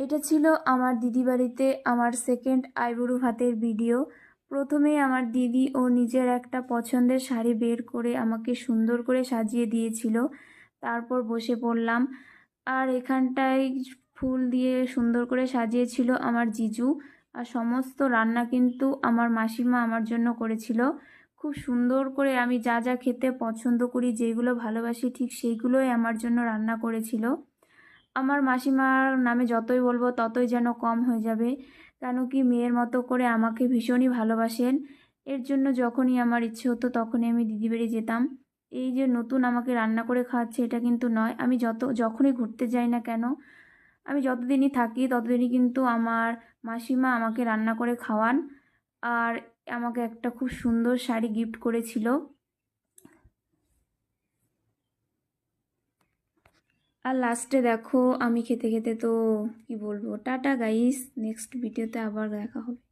এটা ছিল আমার দিদি বাড়িতে আমার সেকেন্ড আইবুড়ো ভাতের ভিডিও প্রথমে আমার দিদি ও নিজের একটা পছন্দের শাড়ি বের করে আমাকে সুন্দর করে সাজিয়ে দিয়েছিল। তারপর বসে পড়লাম। আর এখানটায় ফুল দিয়ে সুন্দর করে সাজিয়েছিল আমার জিজু। আর সমস্ত রান্না কিন্তু আমার মাসিমা আমার জন্য করেছিল। খুব সুন্দর করে আমি যা যা খেতে পছন্দ করি, যেগুলো ভালোবাসি, ঠিক সেইগুলোই আমার জন্য রান্না করেছিল। আমার মাসিমার নামে যতই বলব ততই যেন কম হয়ে যাবে। কেন কি মেয়ের মতো করে আমাকে ভীষণই ভালোবাসেন। এর জন্য যখনই আমার ইচ্ছে হতো তখনই আমি দিদি বাড়ি যেতাম। এই যে নতুন আমাকে রান্না করে খাওয়াচ্ছে এটা কিন্তু নয়। আমি যত, যখনই ঘুরতে যাই না কেন, আমি যতদিনই থাকি ততদিনই কিন্তু আমার মাসিমা আমাকে রান্না করে খাওয়ান। আর আমাকে একটা খুব সুন্দর শাড়ি গিফট করেছিল। আর লাস্টে দেখো, আমি খেতে খেতে তো কি বলব? টাটা গাইস নেক্সট ভিডিওতে আবার দেখা হবে।